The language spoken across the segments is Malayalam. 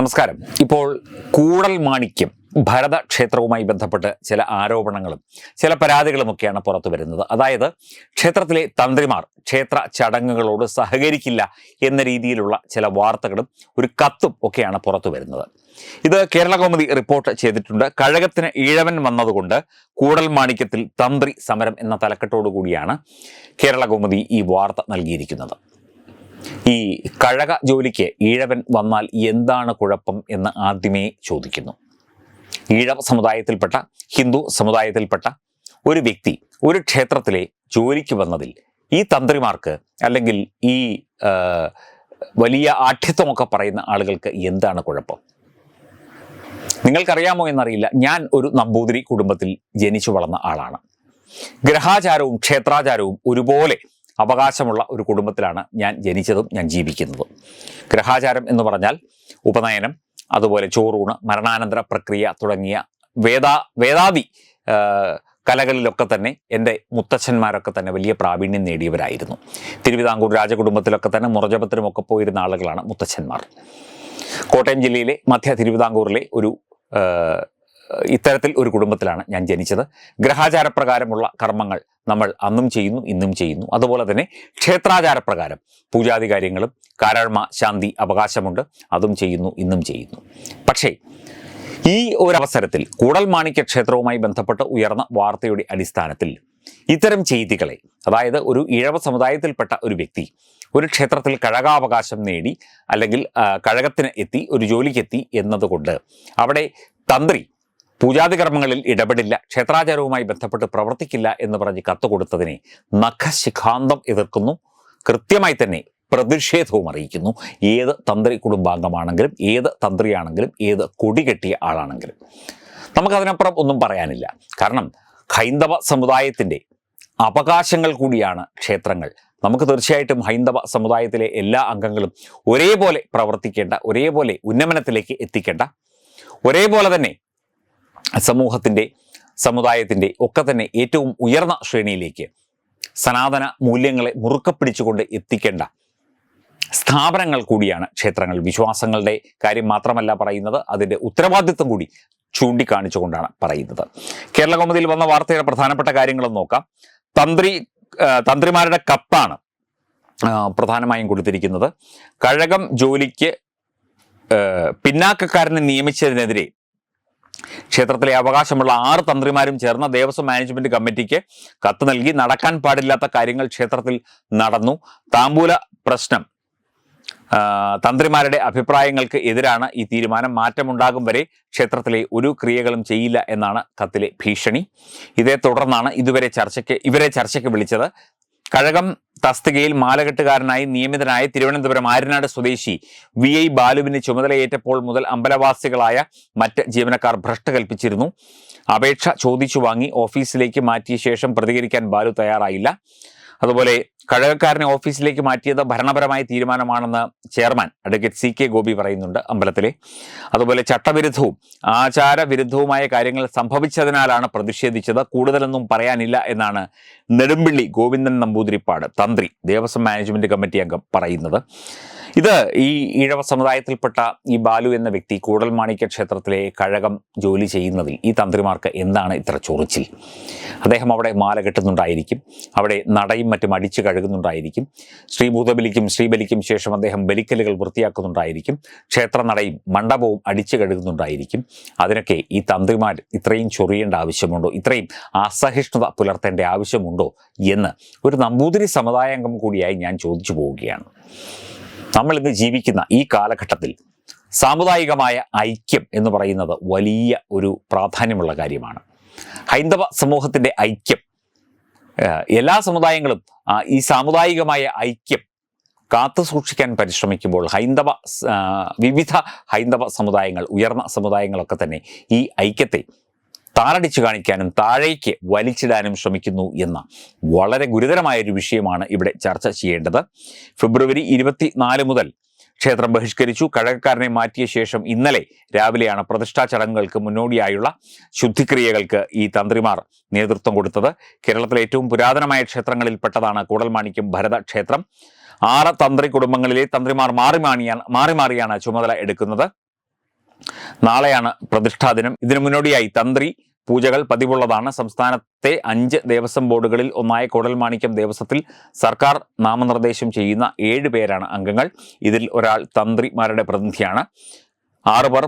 നമസ്കാരം. ഇപ്പോൾ കൂടൽ മാണിക്യം ഭരത ക്ഷേത്രവുമായി ബന്ധപ്പെട്ട് ചില ആരോപണങ്ങളും ചില പരാതികളുമൊക്കെയാണ് പുറത്തു വരുന്നത്. അതായത് ക്ഷേത്രത്തിലെ തന്ത്രിമാർ ക്ഷേത്ര ചടങ്ങുകളോട് സഹകരിക്കില്ല എന്ന രീതിയിലുള്ള ചില വാർത്തകളും ഒരു കത്തും ഒക്കെയാണ് പുറത്തു വരുന്നത്. ഇത് കേരള കോമതി റിപ്പോർട്ട് ചെയ്തിട്ടുണ്ട്. കഴകത്തിന് ഈഴവൻ വന്നതുകൊണ്ട് കൂടൽ മാണിക്യത്തിൽ തന്ത്രി സമരം എന്ന തലക്കെട്ടോടു കൂടിയാണ് കേരള കോമതി ഈ വാർത്ത നൽകിയിരിക്കുന്നത്. ഈ കഴക ജോലിക്ക് ഈഴവൻ വന്നാൽ എന്താണ് കുഴപ്പം എന്ന് ആദ്യമേ ചോദിക്കുന്നു. ഈഴവ സമുദായത്തിൽപ്പെട്ട ഹിന്ദു സമുദായത്തിൽപ്പെട്ട ഒരു വ്യക്തി ഒരു ക്ഷേത്രത്തിലെ ജോലിക്ക് വന്നതിൽ ഈ തന്ത്രിമാർക്ക് അല്ലെങ്കിൽ ഈ വലിയ ആഠ്യത്വമൊക്കെ പറയുന്ന ആളുകൾക്ക് എന്താണ് കുഴപ്പം? നിങ്ങൾക്കറിയാമോ എന്നറിയില്ല. ഞാൻ ഒരു നമ്പൂതിരി കുടുംബത്തിൽ ജനിച്ചു വളർന്ന ആളാണ്. ഗ്രഹാചാരവും ക്ഷേത്രാചാരവും ഒരുപോലെ അവകാശമുള്ള ഒരു കുടുംബത്തിലാണ് ഞാൻ ജനിച്ചതും ഞാൻ ജീവിക്കുന്നതും. ഗ്രഹാചാരം എന്ന് പറഞ്ഞാൽ ഉപനയനം അതുപോലെ ചോറൂണ് മരണാനന്തര പ്രക്രിയ തുടങ്ങിയ വേദാ വേദാദി കലകളിലൊക്കെ തന്നെ എന്റെ മുത്തച്ഛന്മാരൊക്കെ തന്നെ വലിയ പ്രാവീണ്യം നേടിയവരായിരുന്നു. തിരുവിതാംകൂർ രാജകുടുംബത്തിലൊക്കെ തന്നെ മുറജപത്തിനുമൊക്കെ പോയിരുന്ന ആളുകളാണ് മുത്തച്ഛന്മാർ. കോട്ടയം ജില്ലയിലെ മധ്യ തിരുവിതാംകൂറിലെ ഒരു ഇത്തരത്തിൽ ഒരു കുടുംബത്തിലാണ് ഞാൻ ജനിച്ചത്. ഗ്രഹാചാരപ്രകാരമുള്ള കർമ്മങ്ങൾ നമ്മൾ അന്നും ചെയ്യുന്നു ഇന്നും ചെയ്യുന്നു. അതുപോലെ തന്നെ ക്ഷേത്രാചാരപ്രകാരം പൂജാതി കാര്യങ്ങളും കാരാഴ്മ ശാന്തി അവകാശമുണ്ട്. അതും ചെയ്യുന്നു ഇന്നും ചെയ്യുന്നു. പക്ഷേ ഈ ഒരവസരത്തിൽ കൂടൽ മാണിക്യ ക്ഷേത്രവുമായി ബന്ധപ്പെട്ട് ഉയർന്ന വാർത്തയുടെ അടിസ്ഥാനത്തിൽ ഇത്തരം ചെയ്തികളെ അതായത് ഒരു ഇഴവ സമുദായത്തിൽപ്പെട്ട ഒരു വ്യക്തി ഒരു ക്ഷേത്രത്തിൽ കഴകാവകാശം നേടി അല്ലെങ്കിൽ കഴകത്തിന് എത്തി ഒരു ജോലിക്കെത്തി എന്നതുകൊണ്ട് അവിടെ തന്ത്രി പൂജാതി കർമ്മങ്ങളിൽ ഇടപെടില്ല ക്ഷേത്രാചാരവുമായി ബന്ധപ്പെട്ട് പ്രവർത്തിക്കില്ല എന്ന് പറഞ്ഞ് കത്ത് കൊടുത്തതിനെ നഖശിഖാന്തം എതിർക്കുന്നു. കൃത്യമായി തന്നെ പ്രതിഷേധവും അറിയിക്കുന്നു. ഏത് തന്ത്രി കുടുംബാംഗമാണെങ്കിലും ഏത് തന്ത്രിയാണെങ്കിലും ഏത് കൊടി കെട്ടിയ ആളാണെങ്കിലും. നമുക്കതിനപ്പുറം ഒന്നും പറയാനില്ല. കാരണം ഹൈന്ദവ സമുദായത്തിന്റെ അവകാശങ്ങൾ കൂടിയാണ് ക്ഷേത്രങ്ങൾ. നമുക്ക് തീർച്ചയായിട്ടും ഹൈന്ദവ സമുദായത്തിലെ എല്ലാ അംഗങ്ങളും ഒരേപോലെ പ്രവർത്തിക്കേണ്ട ഒരേപോലെ ഉന്നമനത്തിലേക്ക് എത്തിക്കേണ്ട ഒരേപോലെ തന്നെ സമൂഹത്തിന്റെ സമുദായത്തിന്റെ ഒക്കെ തന്നെ ഏറ്റവും ഉയർന്ന ശ്രേണിയിലേക്ക് സനാതന മൂല്യങ്ങളെ മുറുക്കെ പിടിച്ചുകൊണ്ട് എത്തിക്കേണ്ട സ്ഥാപനങ്ങൾ കൂടിയാണ് ക്ഷേത്രങ്ങൾ. വിശ്വാസങ്ങളുടെ കാര്യം മാത്രമല്ല പറയുന്നത് അതിന്റെ ഉത്തരവാദിത്വം കൂടി ചൂണ്ടിക്കാണിച്ചുകൊണ്ടാണ് പറയുന്നത്. കേരള വന്ന വാർത്തയുടെ പ്രധാനപ്പെട്ട കാര്യങ്ങളും നോക്കാം. തന്ത്രി തന്ത്രിമാരുടെ കത്താണ് പ്രധാനമായും കൊടുത്തിരിക്കുന്നത്. കഴകം ജോലിക്ക് പിന്നാക്കക്കാരനെ നിയമിച്ചതിനെതിരെ ക്ഷേത്രത്തിലെ അവകാശമുള്ള ആറ് തന്ത്രിമാരും ചേർന്ന ദേവസ്വം മാനേജ്മെന്റ് കമ്മിറ്റിക്ക് കത്ത് നൽകി നടക്കാൻ പാടില്ലാത്ത കാര്യങ്ങൾ ക്ഷേത്രത്തിൽ നടന്നു. താമ്പൂല പ്രശ്നം തന്ത്രിമാരുടെ അഭിപ്രായങ്ങൾക്ക് എതിരാണ് ഈ തീരുമാനം. മാറ്റമുണ്ടാകും വരെ ക്ഷേത്രത്തിലെ ഒരു ക്രിയകളും ചെയ്യില്ല എന്നാണ് കത്തിലെ ഭീഷണി. ഇതേ തുടർന്നാണ് ഇതുവരെ ചർച്ചയ്ക്ക് ഇവരെ ചർച്ചയ്ക്ക് വിളിച്ചത്. കഴകം തസ്തികയിൽ മാലകെട്ടുകാരനായി നിയമിതനായ തിരുവനന്തപുരം ആര്യനാട് സ്വദേശി വി ഐ ബാലുവിന് ചുമതലയേറ്റപ്പോൾ മുതൽ അമ്പലവാസികളായ മറ്റ് ജീവനക്കാർ ഭ്രഷ്ട് കൽപ്പിച്ചിരുന്നു അപേക്ഷ ചോദിച്ചു വാങ്ങി ഓഫീസിലേക്ക് മാറ്റിയ ശേഷം പ്രതികരിക്കാൻ ബാലു തയ്യാറായില്ല. അതുപോലെ കഴകക്കാരനെ ഓഫീസിലേക്ക് മാറ്റിയത് ഭരണപരമായ തീരുമാനമാണെന്ന് chairman advocate C K Gopi പറയുന്നുണ്ട് അമ്പലത്തിലെ. അതുപോലെ ചട്ടവിരുദ്ധവും ആചാരവിരുദ്ധവുമായ കാര്യങ്ങൾ സംഭവിച്ചതിനാലാണ് പ്രതിഷേധിച്ചത്. കൂടുതലൊന്നും പറയാനില്ല എന്നാണ് നെടുമ്പിള്ളി ഗോവിന്ദൻ നമ്പൂതിരിപ്പാട് തന്ത്രി ദേവസ്വം മാനേജ്മെന്റ് കമ്മിറ്റി അംഗം പറയുന്നത്. ഇത് ഈ ഈഴവ സമുദായത്തിൽപ്പെട്ട ഈ ബാലു എന്ന വ്യക്തി കൂടൽ മാണിക്യ ക്ഷേത്രത്തിലെ കഴകം ജോലി ചെയ്യുന്നതിൽ ഈ തന്ത്രിമാർക്ക് എന്താണ് ഇത്ര ചൊറിച്ചിൽ? അദ്ദേഹം അവിടെ മാല കെട്ടുന്നുണ്ടായിരിക്കും അവിടെ നടയും മറ്റും അടിച്ചു കഴുകുന്നുണ്ടായിരിക്കും ശ്രീഭൂതബലിക്കും ശ്രീബലിക്കും ശേഷം അദ്ദേഹം ബലിക്കലുകൾ വൃത്തിയാക്കുന്നുണ്ടായിരിക്കും ക്ഷേത്രനടയും മണ്ഡപവും അടിച്ചു കഴുകുന്നുണ്ടായിരിക്കും. അതിനൊക്കെ ഈ തന്ത്രിമാർ ഇത്രയും ചൊറിയേണ്ട ആവശ്യമുണ്ടോ? ഇത്രയും അസഹിഷ്ണുത പുലർത്തേണ്ട ആവശ്യമുണ്ടോ? എന്ന് ഒരു നമ്പൂതിരി സമുദായാംഗം കൂടിയായി ഞാൻ ചോദിച്ചു പോവുകയാണ്. നമ്മൾ ഇന്ന് ജീവിക്കുന്ന ഈ കാലഘട്ടത്തിൽ സാമുദായികമായ ഐക്യം എന്ന് പറയുന്നത് വലിയ ഒരു പ്രാധാന്യമുള്ള കാര്യമാണ്. ഹൈന്ദവ സമൂഹത്തിന്റെ ഐക്യം എല്ലാ സമുദായങ്ങളും ഈ സാമുദായികമായ ഐക്യം കാത്തു സൂക്ഷിക്കാൻ പരിശ്രമിക്കുമ്പോൾ ഹൈന്ദവ വിവിധ ഹൈന്ദവ സമുദായങ്ങൾ ഉയർന്ന സമുദായങ്ങളൊക്കെ തന്നെ ഈ ഐക്യത്തെ താറടിച്ചു കാണിക്കാനും താഴേക്ക് വലിച്ചിടാനും ശ്രമിക്കുന്നു എന്ന വളരെ ഗുരുതരമായ ഒരു വിഷയമാണ് ഇവിടെ ചർച്ച ചെയ്യേണ്ടത്. ഫെബ്രുവരി ഇരുപത്തിനാല് മുതൽ ക്ഷേത്രം ബഹിഷ്കരിച്ചു. കഴകക്കാരനെ മാറ്റിയ ശേഷം ഇന്നലെ രാവിലെയാണ് പ്രതിഷ്ഠാ ചടങ്ങുകൾക്ക് മുന്നോടിയായുള്ള ശുദ്ധിക്രിയകൾക്ക് ഈ തന്ത്രിമാർ നേതൃത്വം കൊടുത്തത്. കേരളത്തിലെ ഏറ്റവും പുരാതനമായ ക്ഷേത്രങ്ങളിൽപ്പെട്ടതാണ് കൂടൽമാണിക്യം ഭരത ക്ഷേത്രം ആറ് തന്ത്രി കുടുംബങ്ങളിലെ തന്ത്രിമാർ മാറി മാണിയാണ് മാറി മാറിയാണ് ചുമതല എടുക്കുന്നത്. നാളെയാണ് പ്രതിഷ്ഠാ ദിനം. ഇതിനു മുന്നോടിയായി തന്ത്രി പൂജകൾ പതിവുള്ളതാണ്. സംസ്ഥാനത്തെ അഞ്ച് ദേവസ്വം ബോർഡുകളിൽ ഒന്നായ കോടൽമാണിക്യം ദേവസ്വത്തിൽ സർക്കാർ നാമനിർദ്ദേശം ചെയ്യുന്ന ഏഴ് പേരാണ് അംഗങ്ങൾ. ഇതിൽ ഒരാൾ തന്ത്രിമാരുടെ പ്രതിനിധിയാണ്. ആറുപേർ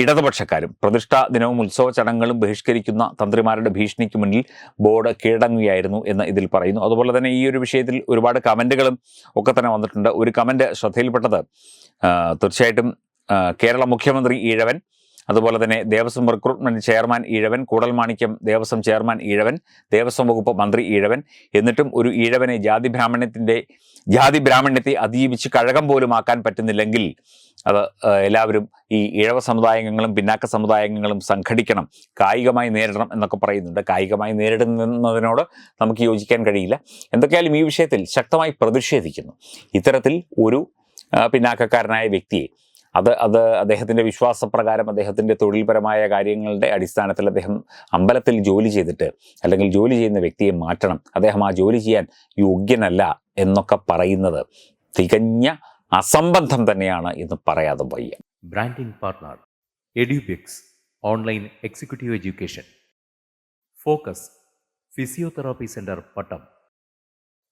ഇടതുപക്ഷക്കാരും. പ്രതിഷ്ഠാ ദിനവും ഉത്സവ ചടങ്ങുകളും ബഹിഷ്കരിക്കുന്ന തന്ത്രിമാരുടെ ഭീഷണിക്ക് മുന്നിൽ ബോർഡ് കീഴടങ്ങുകയായിരുന്നു എന്ന് ഇതിൽ പറയുന്നു. അതുപോലെ തന്നെ ഈ ഒരു വിഷയത്തിൽ ഒരുപാട് കമന്റുകളും ഒക്കെ തന്നെ വന്നിട്ടുണ്ട്. ഒരു കമന്റ് ശ്രദ്ധയിൽപ്പെട്ടത് തീർച്ചയായിട്ടും കേരള മുഖ്യമന്ത്രി ഈഴവൻ അതുപോലെ തന്നെ ദേവസ്വം റിക്രൂട്ട്മെന്റ് ചെയർമാൻ ഈഴവൻ കൂടൽമാണിക്യം ദേവസ്വം ചെയർമാൻ ഈഴവൻ ദേവസ്വം വകുപ്പ് മന്ത്രി ഈഴവൻ. എന്നിട്ടും ഒരു ഈഴവനെ ജാതി ബ്രാഹ്മണ്യത്തിന്റെ ജാതി ബ്രാഹ്മണ്യത്തെ അതിജീവിച്ച് കഴകം പോലും ആക്കാൻ പറ്റുന്നില്ലെങ്കിൽ അത് എല്ലാവരും ഈ ഇഴവ സമുദായങ്ങളും പിന്നാക്ക സമുദായങ്ങളും സംഘടിക്കണം കായികമായി നേരിടണം എന്നൊക്കെ പറയുന്നുണ്ട്. കായികമായി നേരിടുന്നതിനോട് നമുക്ക് യോജിക്കാൻ കഴിയില്ല. എന്തൊക്കെയാലും ഈ വിഷയത്തിൽ ശക്തമായി പ്രതിഷേധിക്കുന്നു. ഇത്തരത്തിൽ ഒരു പിന്നാക്കക്കാരനായ വ്യക്തിയെ അത് അത് അദ്ദേഹത്തിന്റെ വിശ്വാസപ്രകാരം അദ്ദേഹത്തിന്റെ തൊഴിൽപരമായ കാര്യങ്ങളുടെ അടിസ്ഥാനത്തിൽ അദ്ദേഹം അമ്പലത്തിൽ ജോലി ചെയ്തിട്ട് അല്ലെങ്കിൽ ജോലി ചെയ്യുന്ന വ്യക്തിയെ മാറ്റണം. അദ്ദേഹം ആ ജോലി ചെയ്യാൻ യോഗ്യനല്ല എന്നൊക്കെ പറയുന്നത് തികഞ്ഞ അസംബന്ധം തന്നെയാണ് എന്ന് പറയാതെ വയ്യ. Branding partner Edubix online executive education focus physiotherapy centre Pattom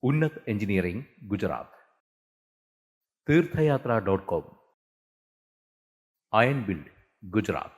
Unnat engineering Gujarat Theerthayathra dot com Ion build Gujarat